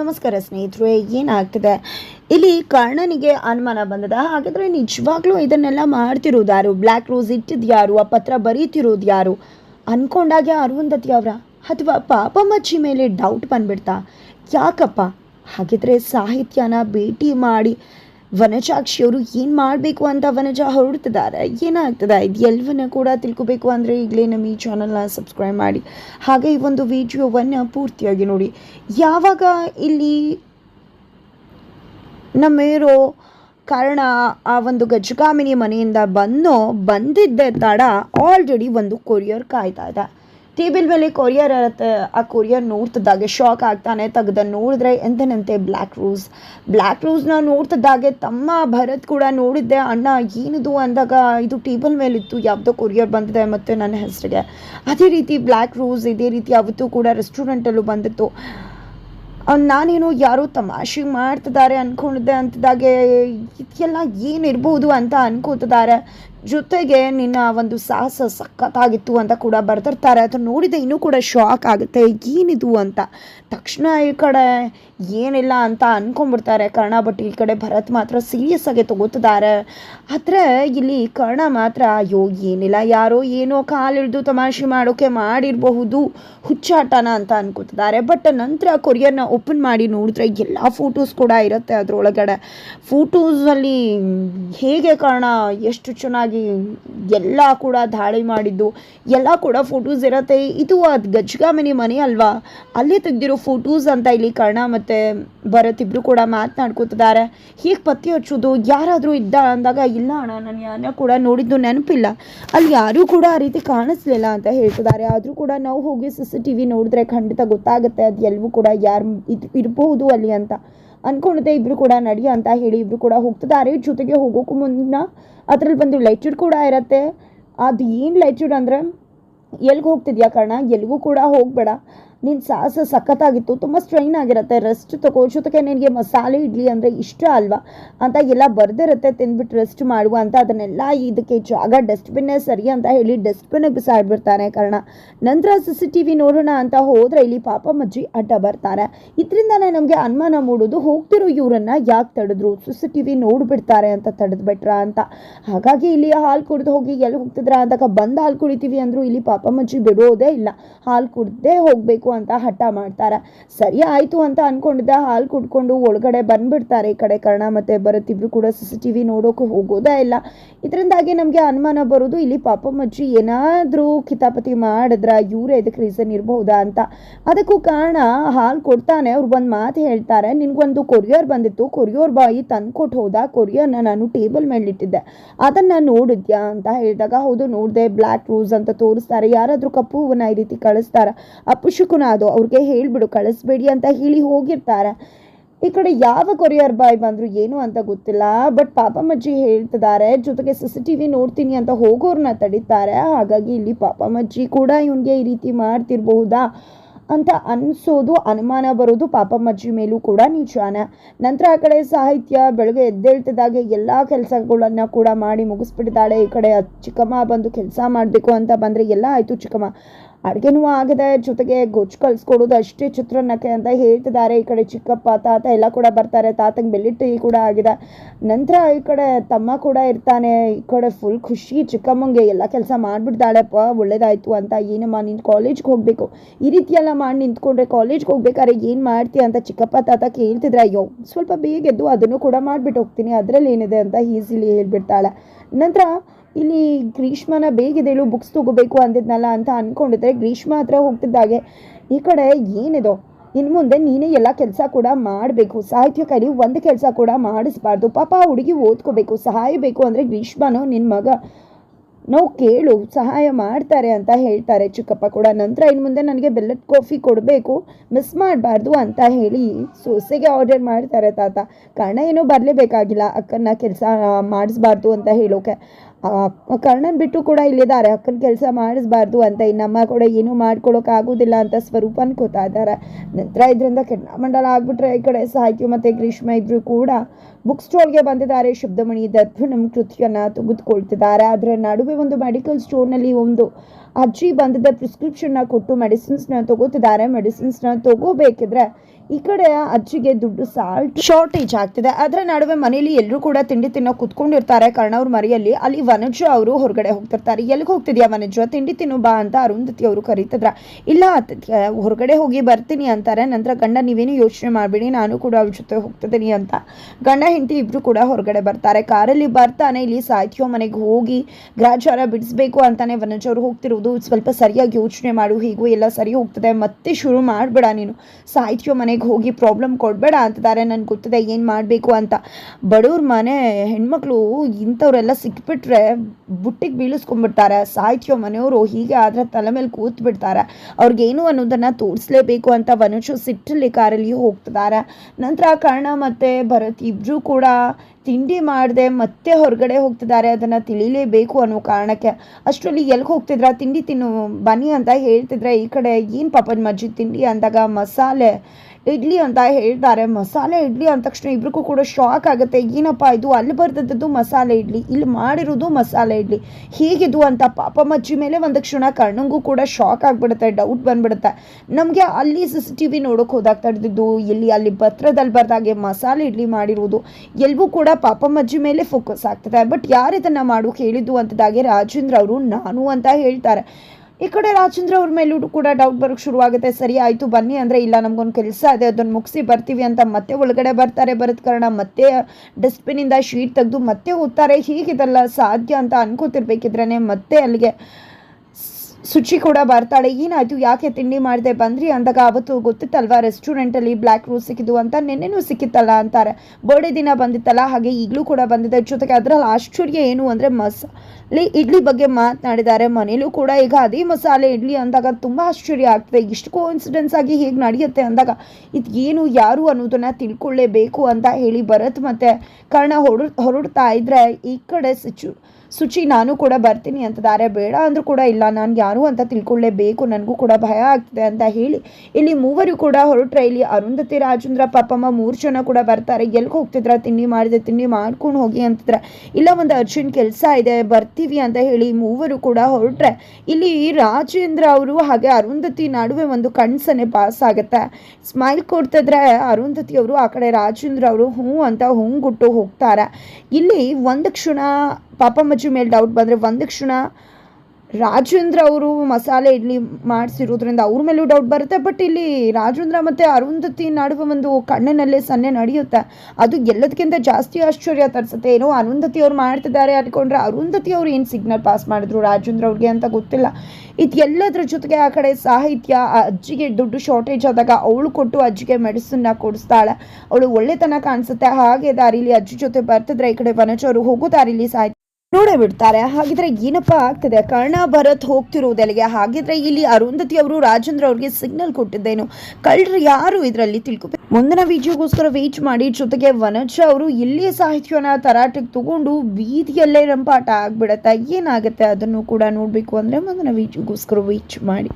ನಮಸ್ಕಾರ ಸ್ನೇಹಿತರು, ಏನಾಗ್ತಿದೆ? ಇಲ್ಲಿ ಕರ್ಣನಿಗೆ ಅನುಮಾನ ಬಂದದ. ಹಾಗಾದ್ರೆ ನಿಜವಾಗ್ಲೂ ಇದನ್ನೆಲ್ಲ ಮಾಡ್ತಿರೋದು ಯಾರು ಬ್ಲ್ಯಾಕ್ ರೋಸ್ ಇಟ್ಟಿದ್ದು ಯಾರು ಆ ಪತ್ರ ಬರೀತಿರೋದು ಯಾರು ಅನ್ಕೊಂಡಾಗೆ ಅರುಂಧತಿ ಅವರ ಅಥವಾ ಪಾಪ ಮಚ್ಚಿ ಮೇಲೆ ಡೌಟ್ ಬಂದ್ಬಿಡ್ತಾ, ಯಾಕಪ್ಪ? ಹಾಗಿದ್ರೆ ಸಾಹಿತ್ಯನ ಭೇಟಿ ಮಾಡಿ ವನಜಾಕ್ಷಿಯವರು ಏನು ಮಾಡಬೇಕು ಅಂತ ವನಜ ಹೊರಡ್ತಿದ್ದಾರೆ? ಏನಾಗ್ತದೆ? ಇದು ಎಲ್ಲವನ್ನ ಕೂಡ ತಿಳ್ಕೊಬೇಕು ಅಂದರೆ ಈಗಲೇ ನಮ್ಮ ಈ ಚಾನಲ್ನ ಸಬ್ಸ್ಕ್ರೈಬ್ ಮಾಡಿ. ಹಾಗೆ ಈ ಒಂದು ವಿಡಿಯೋವನ್ನು ಪೂರ್ತಿಯಾಗಿ ನೋಡಿ. ಯಾವಾಗ ಇಲ್ಲಿ ನಮ್ಮೇರೋ ಕಾರಣ ಆ ಒಂದು ಗಜಗಾಮಿನಿ ಮನೆಯಿಂದ ಬಂದೋ, ಬಂದಿದ್ದೆ ತಡ ಆಲ್ರೆಡಿ ಒಂದು ಕೊರಿಯರ್ ಕಾಯ್ತಾ ಇದೆ. ಟೇಬಲ್ ಮೇಲೆ ಕೊರಿಯರ್ ಇರುತ್ತೆ. ಆ ಕೊರಿಯರ್ ನೋಡ್ತಿದ್ದಾಗೆ ಶಾಕ್ ಆಗ್ತಾನೆ, ತೆಗೆದ ನೋಡಿದ್ರೆ ಎಂತನಂತೆ ಬ್ಲ್ಯಾಕ್ ರೋಸ್ ಬ್ಲ್ಯಾಕ್ ರೋಸ್ನ ನೋಡ್ತಿದ್ದಾಗೆ ತಮ್ಮ ಭರತ್ ಕೂಡ ನೋಡಿದ್ದೆ. ಅಣ್ಣ, ಏನಿದು? ಅಂದಾಗ ಇದು ಟೇಬಲ್ ಮೇಲಿತ್ತು. ಯಾವುದೋ ಕೊರಿಯರ್ ಬಂದಿದೆ ಮತ್ತು ನನ್ನ ಹೆಸರಿಗೆ. ಅದೇ ರೀತಿ ಬ್ಲ್ಯಾಕ್ ರೋಸ್ ಇದೇ ರೀತಿ ಅವತ್ತು ಕೂಡ ರೆಸ್ಟೋರೆಂಟಲ್ಲೂ ಬಂದಿತ್ತು. ನಾನೇನು ಯಾರೋ ತಮಾಷೆ ಮಾಡ್ತಿದ್ದಾರೆ ಅಂದ್ಕೊಂಡಿದ್ದೆ ಅಂತಿದ್ದಾಗೆ, ಇದೆಲ್ಲ ಏನಿರ್ಬೋದು ಅಂತ ಅನ್ಕೋತಿದ್ದಾರೆ. ಜೊತೆಗೆ ನಿನ್ನ ಒಂದು ಸಾಹಸ ಸಖತ್ತಾಗಿತ್ತು ಅಂತ ಕೂಡ ಬರ್ತಿರ್ತಾರೆ ಅದು ನೋಡಿದ ಇನ್ನೂ ಕೂಡ ಶಾಕ್ ಆಗುತ್ತೆ. ಏನಿದು ಅಂತ. ತಕ್ಷಣ ಈ ಕಡೆ ಏನಿಲ್ಲ ಅಂತ ಅನ್ಕೊಂಡ್ಬಿಡ್ತಾರೆ. ಕರ್ಣ ಬಟ್ ಈ ಕಡೆ ಭರತ್ ಮಾತ್ರ ಸೀರಿಯಸ್ ಆಗಿ ತಗೋತಿದ್ದಾರೆ. ಆದರೆ ಇಲ್ಲಿ ಕರ್ಣ ಮಾತ್ರ, ಅಯ್ಯೋ, ಏನಿಲ್ಲ ಯಾರೋ ಏನೋ ಕಾಲಿಡ್ದು ತಮಾಷೆ ಮಾಡೋಕೆ ಮಾಡಿರಬಹುದು, ಹುಚ್ಚಾಟನ ಅಂತ ಅನ್ಕೋತಿದ್ದಾರೆ. ಬಟ್ ನಂತರ ಕೊರಿಯರ್ನ ಓಪನ್ ಮಾಡಿ ನೋಡಿದ್ರೆ ಎಲ್ಲ ಫೋಟೋಸ್ ಕೂಡ ಇರುತ್ತೆ ಅದರೊಳಗಡೆ. ಫೋಟೋಸಲ್ಲಿ ಹೇಗೆ ಕರ್ಣ ಎಷ್ಟು ಚೆನ್ನಾಗಿ ಎಲ್ಲ ಕೂಡ ದಾಳಿ ಮಾಡಿದ್ದು, ಎಲ್ಲ ಕೂಡ ಫೋಟೋಸ್ ಇರತ್ತೆ. ಇದು ಅದು ಗಜ್ಗಾಮಿನಿ ಮನೆ ಅಲ್ವಾ? ಅಲ್ಲೇ ತೆಗೆದಿರೋ ಫೋಟೋಸ್ ಅಂತ ಇಲ್ಲಿ ಕರ್ಣ ಮತ್ತು ಭರತ್ ಇಬ್ಬರು ಕೂಡ ಮಾತನಾಡ್ಕೋತಿದ್ದಾರೆ. ಹೀಗೆ ಪತ್ತೆ ಹಚ್ಚೋದು? ಯಾರಾದರೂ ಇದ್ದ ಅಂದಾಗ, ಇಲ್ಲ ಅಣ್ಣ, ನಾನು ಯಾರನ್ನ ಕೂಡ ನೋಡಿದ್ದು ನೆನಪಿಲ್ಲ. ಅಲ್ಲಿ ಯಾರೂ ಕೂಡ ಆ ರೀತಿ ಕಾಣಿಸ್ಲಿಲ್ಲ ಅಂತ ಹೇಳ್ತಿದ್ದಾರೆ. ಆದರೂ ಕೂಡ ನಾವು ಹೋಗಿ ಸಿ ಸಿ ಟಿ ವಿ ನೋಡಿದ್ರೆ ಖಂಡಿತ ಗೊತ್ತಾಗುತ್ತೆ, ಅದು ಎಲ್ಲವೂ ಕೂಡ ಯಾರು ಇರಬಹುದು ಅಲ್ಲಿ ಅಂತ. ಅನ್ಕೊಂಡಿದ್ದೆ ಇಬ್ರು ಕೂಡ ನಡಿ ಅಂತ ಹೇಳಿ ಇಬ್ರು ಕೂಡ ಹೋಗ್ತಿದ್ದಾರೆ. ಜೊತೆಗೆ ಹೋಗೋಕ್ಕೂ ಮುನ್ನ ಅದರಲ್ಲಿ ಬಂದು ಲೈಟ್ಯೂಡ್ ಕೂಡ ಇರತ್ತೆ. ಅದು ಏನು ಲೈಟ್ಯೂಡ್ ಅಂದರೆ ಎಲ್ಗೆ ಹೋಗ್ತಿದ್ಯಾ ಕಾರಣ? ಎಲ್ಗೂ ಕೂಡ ಹೋಗಬೇಡ. ನಿನ್ನ ಸಾಹಸ ಸಖತ್ತಾಗಿತ್ತು, ತುಂಬ ಸ್ಟ್ರೈನ್ ಆಗಿರುತ್ತೆ ರೆಸ್ಟ್ ತಗೋ, ಜೊತೆಗೆ ನಿನಗೆ ಮಸಾಲೆ ಇಡ್ಲಿ ಅಂದರೆ ಇಷ್ಟ ಅಲ್ವಾ? ಅಂತ ಎಲ್ಲ ಬರ್ದಿರುತ್ತೆ ತಿಂದ್ಬಿಟ್ಟು ರೆಸ್ಟ್ ಮಾಡುವ ಅಂತ. ಅದನ್ನೆಲ್ಲ ಇದಕ್ಕೆ ಜಾಗ ಡಸ್ಟ್ಬಿನ್ನೇ ಸರಿ ಅಂತ ಹೇಳಿ ಡಸ್ಟ್ಬಿನ್ನಿಗೆ ಬಿಸಾಡ್ಬಿಡ್ತಾನೆ ಕಾರಣ. ನಂತರ ಸಿ ಸಿ ನೋಡೋಣ ಅಂತ ಹೋದರೆ ಇಲ್ಲಿ ಪಾಪ ಮಜ್ಜಿ ಅಡ್ಡ ಬರ್ತಾರೆ ಇದರಿಂದನೇ ನಮಗೆ ಅನುಮಾನ ಮೂಡೋದು, ಹೋಗ್ತಿರೋ ಇವರನ್ನ ಯಾಕೆ ತಡೆದ್ರು? ಸಿ ಸಿ ಟಿ ನೋಡಿಬಿಡ್ತಾರೆ ಅಂತ ತಡೆದ್ಬಿಟ್ರ ಅಂತ. ಹಾಗಾಗಿ ಇಲ್ಲಿ ಹಾಲು ಕುಡಿದು ಹೋಗಿ ಎಲ್ಲಿ ಹೋಗ್ತಿದ್ರ ಅಂದಾಗ ಬಂದು ಹಾಲು ಕುಡಿತೀವಿ ಅಂದ್ರು ಇಲ್ಲಿ ಪಾಪ ಮಜ್ಜಿ ಬಿಡೋದೇ ಇಲ್ಲ. ಹಾಲು ಕುಡ್ದೇ ಹೋಗಬೇಕು ಅಂತ ಹಠ ಮಾಡ್ತಾರೆ. ಸರಿ ಆಯಿತು ಅಂತ ಅಂದ್ಕೊಂಡಿದ್ದ ಹಾಲು ಕುಡ್ಕೊಂಡು ಒಳಗಡೆ ಬಂದ್ಬಿಡ್ತಾರೆ ಈ ಕಡೆ ಕರ್ಣ ಮತ್ತು ಭರತ್ ಇಬ್ಬರು ಕೂಡ ಸಿ ಸಿ ಟಿ ವಿ ನೋಡೋಕೆ ಹೋಗೋದೇ ಇಲ್ಲ. ಇದರಿಂದಾಗಿ ನಮಗೆ ಅನುಮಾನ ಬರೋದು ಇಲ್ಲಿ ಪಾಪ ಮಜ್ಜಿ ಏನಾದರೂ ಕಿತಾಪತಿ ಮಾಡಿದ್ರ ಇವರೇ ಇದಕ್ಕೆ ರೀಸನ್ ಇರಬಹುದಾ ಅಂತ. ಅದಕ್ಕೂ ಕಾರಣ ಹಾಲು ಕೊಡ್ತಾನೆ, ಅವ್ರು ಒಂದು ಮಾತು ಹೇಳ್ತಾರೆ. ನಿನಗೊಂದು ಕೊರಿಯರ್ ಬಂದಿತ್ತು ಕೊರಿಯರ್ ಬಾಯಿ ತಂದ್ಕೊಟ್ಟು ಹೋದ ಕೊರಿಯರ್ನ ನಾನು ಟೇಬಲ್ ಮೇಲೆ ಇಟ್ಟಿದ್ದೆ. ಅದನ್ನು ನೋಡಿದ್ಯಾ ಅಂತ ಹೇಳಿದಾಗ, ಹೌದು ನೋಡಿದೆ ಬ್ಲ್ಯಾಕ್ ರೋಸ್ ಅಂತ ತೋರಿಸ್ತಾರೆ. ಯಾರಾದರೂ ಕಪ್ಪು ಹೂವನ್ನ ಈ ರೀತಿ ಕಳಿಸ್ತಾರೆ. ಅಪಶಕುನ ಅದು ಅವ್ರಿಗೆ ಹೇಳಿಬಿಡು, ಕಳಿಸ್ಬೇಡಿ ಅಂತ ಹೇಳಿ ಹೋಗಿರ್ತಾರೆ. ಈ ಕಡೆ ಯಾವ ಕೊರಿಯರ್ ಬಾಯ್ ಬಂದರು ಏನು ಅಂತ ಗೊತ್ತಿಲ್ಲ ಬಟ್ ಪಾಪಮ್ಮಜ್ಜಿ ಹೇಳ್ತಿದ್ದಾರೆ, ಜೊತೆಗೆ ಸಿ ಸಿ ಟಿ ವಿ ನೋಡ್ತೀನಿ ಅಂತ ಹೋಗೋರನ್ನ ತಡೀತಾರೆ, ಹಾಗಾಗಿ ಇಲ್ಲಿ ಪಾಪಮ್ಮಜ್ಜಿ ಕೂಡ ಇವನಿಗೆ ಈ ರೀತಿ ಮಾಡ್ತಿರ್ಬಹುದಾ ಅಂತ ಅನಿಸೋದು, ಅನುಮಾನ ಬರೋದು ಪಾಪಮ್ಮಜ್ಜಿ ಮೇಲೂ ಕೂಡ ನಿಜಾನ. ನಂತರ ಆ ಕಡೆ ಸಾಹಿತ್ಯ ಬೆಳಗ್ಗೆ ಎದ್ದೇಳ್ತಿದ್ದಾಗೆ ಎಲ್ಲ ಕೆಲಸಗಳನ್ನ ಕೂಡ ಮಾಡಿ ಮುಗಿಸ್ಬಿಟ್ಟಿದ್ದಾಳೆ, ಈ ಕಡೆ ಚಿಕ್ಕಮ್ಮ ಬಂದು ಕೆಲಸ ಮಾಡಬೇಕು ಅಂತ ಬಂದರೆ ಎಲ್ಲ ಆಯಿತು ಚಿಕ್ಕಮ್ಮ. ಅಡುಗೆನೂ ಆಗಿದೆ, ಜೊತೆಗೆ ಗೊಜ್ಜು ಕಲಿಸ್ಕೊಡೋದು ಅಷ್ಟೇ ಚಿತ್ರಾನ್ನಕ್ಕೆ ಅಂತ ಹೇಳ್ತಿದ್ದಾರೆ. ಈ ಕಡೆ ಚಿಕ್ಕಪ್ಪ, ತಾತ ಎಲ್ಲ ಕೂಡ ಬರ್ತಾರೆ. ತಾತಂಗೆ ಬೆಳ್ಳಿಟ್ಟು ಕೂಡ ಆಗಿದೆ. ನಂತರ ಈ ಕಡೆ ತಮ್ಮ ಕೂಡ ಇರ್ತಾನೆ. ಈ ಕಡೆ ಫುಲ್ ಖುಷಿ. ಚಿಕ್ಕಮ್ಮಂಗೆ ಎಲ್ಲ ಕೆಲಸ ಮಾಡಿಬಿಡ್ತಾಳೆಪ್ಪ ಒಳ್ಳೇದಾಯ್ತು ಅಂತ. ಏನಮ್ಮ, ನೀನು ಕಾಲೇಜ್ಗೆ ಹೋಗಬೇಕು. ಈ ರೀತಿ ಎಲ್ಲ ಮಾಡಿ ನಿಂತ್ಕೊಂಡ್ರೆ ಕಾಲೇಜ್ಗೆ ಹೋಗ್ಬೇಕಾದ್ರೆ ಏನು ಮಾಡ್ತೀಯ ಅಂತ ಚಿಕ್ಕಪ್ಪ, ತಾತ ಕೇಳ್ತಿದ್ರೆ, ಅಯ್ಯೋ, ಸ್ವಲ್ಪ ಬೇಗ ಎದ್ದು ಅದನ್ನು ಕೂಡ ಮಾಡಿಬಿಟ್ಟು ಹೋಗ್ತೀನಿ. ಅದರಲ್ಲಿ ಏನಿದೆ? ಅಂತ ಈಸಿಲಿ ಹೇಳ್ಬಿಡ್ತಾಳೆ. ನಂತರ ಇಲ್ಲಿ ಗ್ರೀಷ್ಮನ ಬೇಗಿದೇಳು ಬುಕ್ಸ್ ತಗೋಬೇಕು ಅಂದಿದ್ನಲ್ಲ ಅಂತ ಅನ್ಕೊಂಡಿದ್ರೆ ಗ್ರೀಷ್ಮ ಹತ್ರ ಹೋಗ್ತಿದ್ದಾಗೆ ಈ ಕಡೆ ಏನಿದೋ ಇನ್ನು ಮುಂದೆ ನೀನೇ ಎಲ್ಲ ಕೆಲಸ ಕೂಡ ಮಾಡಬೇಕು, ಸಾಹಿತ್ಯ ಕೈಲಿ ಒಂದು ಕೆಲಸ ಕೂಡ ಮಾಡಿಸ್ಬಾರ್ದು, ಪಾಪ ಹುಡುಗಿ ಓದ್ಕೋಬೇಕು, ಸಹಾಯ ಬೇಕು ಅಂದರೆ ಗ್ರೀಷ್ಮನು ನಿನ್ನ ಮಗ ನಾವು ಕೇಳು, ಸಹಾಯ ಮಾಡ್ತಾರೆ ಅಂತ ಹೇಳ್ತಾರೆ ಚಿಕ್ಕಪ್ಪ ಕೂಡ, ನಂತರ ಇನ್ನು ಮುಂದೆ ನನಗೆ ಬೆಲ್ಲದ ಕಾಫಿ ಕೊಡಬೇಕು ಮಿಸ್ ಮಾಡಬಾರ್ದು ಅಂತ ಹೇಳಿ ಸೊಸೆಗೆ ಆರ್ಡರ್ ಮಾಡ್ತಾರೆ ತಾತ ಕಾರಣ ಏನೂ ಬರಲೇಬೇಕಾಗಿಲ್ಲ ಅಕ್ಕನ ಕೆಲಸ ಮಾಡಿಸ್ಬಾರ್ದು ಅಂತ ಹೇಳೋಕೆ ಕರ್ಣನ್ ಬಿಟ್ಟು ಕೂಡ ಇಲ್ಲಿದ್ದಾರೆ. ಅಕ್ಕನ ಕೆಲಸ ಮಾಡಿಸ್ಬಾರ್ದು ಅಂತ ಇನ್ನಮ್ಮ ಕೂಡ ಏನೂ ಮಾಡ್ಕೊಳಕ್ ಆಗೋದಿಲ್ಲ ಅಂತ ಸ್ವರೂಪ ಅನ್ಕೋತಾ ಇದ್ದಾರೆ. ನಂತರ ಇದರಿಂದ ಮಂಡಲ ಆಗ್ಬಿಟ್ರೆ ಈ ಕಡೆ ಸಾಹಿತ್ಯ ಮತ್ತೆ ಗ್ರೀಷ್ಮ ಇಬ್ರು ಕೂಡ ಬುಕ್ ಸ್ಟೋರ್ಗೆ ಬಂದಿದ್ದಾರೆ. ಶಬ್ದಮಣಿ ದರ್ಪಣಂ ಕೃತಿಯನ್ನ ತೆಗೆದುಕೊಳ್ತಿದ್ದಾರೆ. ಅದರ ನಡುವೆ ಒಂದು ಮೆಡಿಕಲ್ ಸ್ಟೋರ್ನಲ್ಲಿ ಒಂದು ಅಜ್ಜಿ ಬಂದಿದ್ದ ಪ್ರಿಸ್ಕ್ರಿಪ್ಷನ್ನ ಕೊಟ್ಟು ಮೆಡಿಸಿನ್ಸ್ನ ತಗೋತಿದ್ದಾರೆ. ಮೆಡಿಸಿನ್ಸ್ನ ತಗೋಬೇಕಿದ್ರೆ ಈ ಕಡೆ ಅಜ್ಜಿಗೆ ದುಡ್ಡು ಸಾಲ್ಟ್ ಶಾರ್ಟೇಜ್ ಆಗ್ತಿದೆ. ಅದರ ನಡುವೆ ಮನೆಯಲ್ಲಿ ಎಲ್ಲರೂ ಕೂಡ ತಿಂಡಿ ತಿನ್ನೋ ಕುತ್ಕೊಂಡಿರ್ತಾರೆ. ಕರ್ಣವ್ರ ಮರಿಯಲ್ಲಿ. ಅಲ್ಲಿ ವನಜ ಅವರು ಹೊರಗಡೆ ಹೋಗ್ತಿರ್ತಾರೆ. ಎಲ್ಲಿಗೆ ಹೋಗ್ತಿದ್ಯಾ ವನಜ? ತಿಂಡಿ ತಿನ್ನು ಬಾ ಅಂತ ಅರುಂಧತಿ ಅವರು ಕರೀತಿದ್ರ. ಇಲ್ಲ ಹೊರಗಡೆ ಹೋಗಿ ಬರ್ತೀನಿ ಅಂತಾರೆ. ನಂತರ ಗಂಡ, ನೀವೇನು ಯೋಚನೆ ಮಾಡಬೇಡಿ. ನಾನು ಕೂಡ ಅವ್ರ ಜೊತೆ ಹೋಗ್ತಿದ್ದೀನಿ ಅಂತ. ಗಂಡ, ಹೆಂಡತಿ ಇಬ್ರು ಕೂಡ ಹೊರಗಡೆ ಬರ್ತಾರೆ. ಕಾರಲ್ಲಿ ಬರ್ತಾನೆ. ಇಲ್ಲಿ ಸಾಹಿತ್ಯೋ ಮನೆಗೆ ಹೋಗಿ ಗ್ರಾಚಾರ ಬಿಡಿಸ್ಬೇಕು ಅಂತಾನೆ ವನಜ ಅವರು ಹೋಗ್ತಿರೋದು. ಸ್ವಲ್ಪ ಸರಿಯಾಗಿ ಯೋಚನೆ ಮಾಡು. ಹೀಗೂ ಎಲ್ಲ ಸರಿ ಹೋಗ್ತದೆ. ಮತ್ತೆ ಶುರು ಮಾಡಬೇಡ ನೀನು. ಸಾಹಿತ್ಯ ಮನೆಗೆ ಹೋಗಿ ಪ್ರಾಬ್ಲಮ್ ಕೊಡಬೇಡ ಅಂತಿದ್ದಾರೆ. ನನಗೆ ಗೊತ್ತಿದೆ ಏನು ಮಾಡಬೇಕು ಅಂತ. ಬಡವ್ರ ಮನೆ, ಹೆಣ್ಮಕ್ಳು ಇಂಥವರೆಲ್ಲ ಸಿಕ್ಬಿಟ್ರೆ ಬುಟ್ಟಿಗೆ ಬೀಳಿಸ್ಕೊಂಡ್ಬಿಡ್ತಾರೆ. ಸಾಹಿತ್ಯ ಮನೆಯವರು ಹೀಗೆ ಆದರೆ ತಲೆ ಮೇಲೆ ಕೂತ್ ಬಿಡ್ತಾರೆ ಅವ್ರಿಗೇನು ಅನ್ನೋದನ್ನು ತೋರಿಸ್ಲೇಬೇಕು ಅಂತ ವನುಷು ಸಿಟ್ಟಲ್ಲಿ ಕಾರಲ್ಲಿ ಹೋಗ್ತಿದ್ದಾರೆ. ನಂತರ ಕರ್ಣ ಮತ್ತು ಭರತ್ ಇಬ್ಬರೂ ಕೂಡ ತಿಂಡಿ ಮಾಡದೆ ಮತ್ತೆ ಹೊರಗಡೆ ಹೋಗ್ತಿದ್ದಾರೆ. ಅದನ್ನು ತಿಳಿಲೇಬೇಕು ಅನ್ನೋ ಕಾರಣಕ್ಕೆ. ಅಷ್ಟರಲ್ಲಿ ಎಲ್ಲಿಗೆ ಹೋಗ್ತಿದ್ರ? ತಿಂಡಿ ತಿನ್ನು, ಬನ್ನಿ ಅಂತ ಹೇಳ್ತಿದ್ರೆ ಈ ಕಡೆ ಏನು ಪಾಪದ ಮಜ್ಜಿ ತಿಂಡಿ ಅಂದಾಗ ಮಸಾಲೆ ಇಡ್ಲಿ ಅಂತ ಹೇಳ್ತಾರೆ, ಮಸಾಲೆ ಇಡ್ಲಿ ಅಂದ ತಕ್ಷಣ ಇಬ್ರಿಗೂ ಕೂಡ ಶಾಕ್ ಆಗುತ್ತೆ. ಏನಪ್ಪ ಇದು? ಅಲ್ಲಿ ಬರೆದದ್ದು ಮಸಾಲೆ ಇಡ್ಲಿ, ಇಲ್ಲಿ ಮಾಡಿರೋದು ಮಸಾಲೆ ಇಡ್ಲಿ. ಹೀಗಿದು ಅಂತ ಪಾಪ ಮಜ್ಜಿ ಮೇಲೆ ಒಂದು ಕ್ಷಣ ಕಣ್ಣಂಗೂ ಕೂಡ ಶಾಕ್ ಆಗಿಬಿಡುತ್ತೆ ಡೌಟ್ ಬಂದ್ಬಿಡುತ್ತೆ. ನಮಗೆ ಅಲ್ಲಿ ಸಿ ಸಿ ಟಿ ವಿ ನೋಡೋಕೆ ಹೋದಾಗ ತಡೆದಿದ್ದು ಇಲ್ಲಿ ಅಲ್ಲಿ ಪತ್ರದಲ್ಲಿ ಬರ್ದಾಗೆ ಮಸಾಲೆ ಇಡ್ಲಿ ಮಾಡಿರೋದು ಎಲ್ಲವೂ ಕೂಡ ಪಾಪ ಮಜ್ಜಿ ಮೇಲೆ ಫೋಕಸ್ ಆಗ್ತದೆ. ಬಟ್ ಯಾರು ಇದನ್ನು ಮಾಡು ಹೇಳಿದ್ದು ಅಂತದಾಗೆ ರಾಜೇಂದ್ರ ಅವರು, ನಾನು ಅಂತ ಹೇಳ್ತಾರೆ. ಈ ಕಡೆ ರಾಜೇಂದ್ರ ಅವ್ರ ಮೇಲೂ ಕೂಡ ಡೌಟ್ ಬರೋಕ್ಕೆ ಶುರುವಾಗುತ್ತೆ. ಸರಿ, ಆಯಿತು, ಬನ್ನಿ ಅಂದರೆ ಇಲ್ಲ, ನಮಗೊಂದು ಕೆಲಸ ಇದೆ, ಅದನ್ನು ಮುಗಿಸಿ ಬರ್ತೀವಿ ಅಂತ ಮತ್ತೆ ಒಳಗಡೆ ಬರ್ತಾರೆ ಬರೋದ ಕಾರಣ ಮತ್ತೆ ಡಸ್ಟ್ಬಿನಿಂದ ಶೀಟ್ ತೆಗೆದು ಮತ್ತೆ ಓದ್ತಾರೆ ಹೀಗಿದೆಲ್ಲ ಸಾಧ್ಯ ಅಂತ ಅನ್ಕೋತಿರ್ಬೇಕಿದ್ರೇ ಮತ್ತೆ ಅಲ್ಲಿಗೆ ಶುಚಿ ಕೂಡ ಬರ್ತಾಳೆ. ಏನಾಯ್ತು? ಯಾಕೆ ತಿಂಡಿ ಮಾಡಿದೆ? ಬಂದ್ರಿ ಅಂದಾಗ ಅವತ್ತು ಗೊತ್ತಿತ್ತಲ್ವಾ? ರೆಸ್ಟೋರೆಂಟಲ್ಲಿ ಬ್ಲ್ಯಾಕ್ ರೋಸ್ ಸಿಕ್ಕಿದ್ದು ಅಂತ. ನಿನ್ನೆನೂ ಸಿಕ್ಕಿತ್ತಲ್ಲ ಅಂತಾರೆ. ಬರ್ಡೇ ದಿನ ಬಂದಿತ್ತಲ್ಲ, ಹಾಗೆ ಈಗಲೂ ಕೂಡ ಬಂದಿದೆ. ಜೊತೆಗೆ ಅದರಲ್ಲಿ ಆಶ್ಚರ್ಯ ಏನು ಅಂದರೆ ಮಸಾಲೆ ಇಡ್ಲಿ ಬಗ್ಗೆ ಮಾತನಾಡಿದ್ದಾರೆ. ಮನೇಲೂ ಕೂಡ ಈಗ ಅದೇ ಮಸಾಲೆ ಇಡ್ಲಿ ಅಂದಾಗ ತುಂಬ ಆಶ್ಚರ್ಯ ಆಗ್ತದೆ. ಇಷ್ಟು ಕೋಇನ್ಸಿಡೆನ್ಸ್ ಆಗಿ ಹೇಗೆ ನಡೆಯುತ್ತೆ ಅಂದಾಗ, ಇದು ಏನು, ಯಾರು ಅನ್ನೋದನ್ನು ತಿಳ್ಕೊಳ್ಳೇಬೇಕು ಅಂತ ಹೇಳಿ ಭರತ್ ಮತ್ತು ಕರ್ಣ ಹೊರ ಹೊರಡ್ತಾ ಇದ್ರೆ ಈ ಕಡೆ ಸಿಚು ಸುಚಿ, ನಾನು ಕೂಡ ಬರ್ತೀನಿ ಅಂತಿದ್ದಾರೆ ಬೇಡ ಅಂದರೂ ಕೂಡ ಇಲ್ಲ, ನಾನು ಯಾರು ಅಂತ ತಿಳ್ಕೊಳ್ಳೇಬೇಕು ನನಗೂ ಕೂಡ ಭಯ ಆಗ್ತಿದೆ ಅಂತ ಹೇಳಿ. ಇಲ್ಲಿ ಮೂವರು ಕೂಡ ಹೊರಟ್ರೆ, ಇಲ್ಲಿ ಅರುಂಧತಿ, ರಾಜೇಂದ್ರ ಪಾಪಮ್ಮ ಮೂರು ಜನ ಕೂಡ ಬರ್ತಾರೆ. ಎಲ್ಲಿಗೆ ಹೋಗ್ತಿದ್ರ? ತಿಂಡಿ ಮಾಡಿದೆ, ತಿಂಡಿ ಮಾಡ್ಕೊಂಡು ಹೋಗಿ ಅಂತಿದ್ರೆ. ಇಲ್ಲ, ಒಂದು ಅರ್ಜೆಂಟ್ ಕೆಲಸ ಇದೆ, ಬರ್ತೀವಿ ಅಂತ ಹೇಳಿ ಮೂವರು ಕೂಡ ಹೊರಟ್ರೆ, ಇಲ್ಲಿ ರಾಜೇಂದ್ರ ಅವರು ಹಾಗೆ ಅರುಂಧತಿ ನಡುವೆ ಒಂದು ಕಣ್ಸನೆ ಪಾಸ್ ಆಗುತ್ತೆ. ಸ್ಮೈಲ್ ಕೊಡ್ತಿದ್ರೆ ಅರುಂಧತಿ ಅವರು, ಆ ಕಡೆ ರಾಜೇಂದ್ರ ಅವರು ಹ್ಞೂ ಅಂತ ಹುಂಗುಟ್ಟು ಹೋಗ್ತಾರೆ. ಇಲ್ಲಿ ಒಂದು ಕ್ಷಣ ಪಾಪಮ್ಮಜ್ಜಿ ಮೇಲೆ ಡೌಟ್ ಬಂದರೆ ಒಂದು ಕ್ಷಣ ರಾಜೇಂದ್ರ ಅವರು ಮಸಾಲೆ ಇಡ್ಲಿ ಮಾಡಿಸಿರೋದ್ರಿಂದ ಅವ್ರ ಮೇಲೂ ಡೌಟ್ ಬರುತ್ತೆ. ಬಟ್ ಇಲ್ಲಿ ರಾಜೇಂದ್ರ ಮತ್ತು ಅರುಂಧತಿ ನಡುವೆ ಒಂದು ಕಣ್ಣಿನಲ್ಲೇ ಸನ್ನೆ ನಡೆಯುತ್ತೆ. ಅದು ಎಲ್ಲದಕ್ಕಿಂತ ಜಾಸ್ತಿ ಆಶ್ಚರ್ಯ ತರಿಸುತ್ತೆ. ಏನೋ ಅರುಂಧತಿ ಅವ್ರು ಮಾಡ್ತಿದ್ದಾರೆ ಅಂದ್ಕೊಂಡ್ರೆ ಅರುಂಧತಿ ಅವ್ರು ಏನು ಸಿಗ್ನಲ್ ಪಾಸ್ ಮಾಡಿದ್ರು ರಾಜೇಂದ್ರ ಅವ್ರಿಗೆ ಅಂತ ಗೊತ್ತಿಲ್ಲ. ಇದು ಎಲ್ಲದ್ರ ಜೊತೆಗೆ ಆ ಕಡೆ ಸಾಹಿತ್ಯ, ಆ ಅಜ್ಜಿಗೆ ದುಡ್ಡು ಶಾರ್ಟೇಜ್ ಆದಾಗ ಅವಳು ಕೊಟ್ಟು ಅಜ್ಜಿಗೆ ಮೆಡಿಸನ್ನ ಕೊಡಿಸ್ತಾಳೆ. ಅವಳು ಒಳ್ಳೆತನ ಕಾಣಿಸುತ್ತೆ. ಹಾಗೆ ದಾರಿಲಿ ಅಜ್ಜಿ ಜೊತೆ ಬರ್ತಿದ್ರೆ ಈ ಕಡೆ ವನಜ್ ಅವರು ಹೋಗೋ ದಾರಿಲಿ ಸಾಹಿತ್ಯ ನೋಡೇ ಬಿಡ್ತಾರೆ. ಹಾಗಿದ್ರೆ ಏನಪ್ಪ ಆಗ್ತದೆ? ಕರ್ಣ ಭರತ್ ಹೋಗ್ತಿರುವುದಲ್ಲಿಗೆ ಹಾಗಿದ್ರೆ ಇಲ್ಲಿ ಅರುಂಧತಿ ಅವರು, ರಾಜೇಂದ್ರ ಅವ್ರಿಗೆ ಸಿಗ್ನಲ್ ಕೊಟ್ಟಿದ್ದೇನು? ಕಳ್ಳರು ಯಾರು ಇದರಲ್ಲಿ ತಿಳ್ಕೊಬೇಕು ಮುಂದಿನ ವಿಡಿಯೋಗೋಸ್ಕರ ವೇಟ್ ಮಾಡಿ. ಜೊತೆಗೆ ವನಜ ಅವರು, ಇಲ್ಲಿಯ ಸಾಹಿತ್ಯವನ್ನ ತರಾಟೆಗೆ ತಗೊಂಡು ಬೀದಿಯಲ್ಲೇ ರಂಪಾಟ ಆಗ್ಬಿಡತ್ತೆ. ಏನಾಗುತ್ತೆ ಅದನ್ನು ಕೂಡ ನೋಡಬೇಕು ಅಂದರೆ ಮುಂದಿನ ವಿಡಿಯೋಗೋಸ್ಕರ ವೇಟ್ ಮಾಡಿ.